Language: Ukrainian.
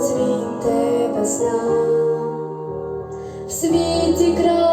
цвіте весна в світі край.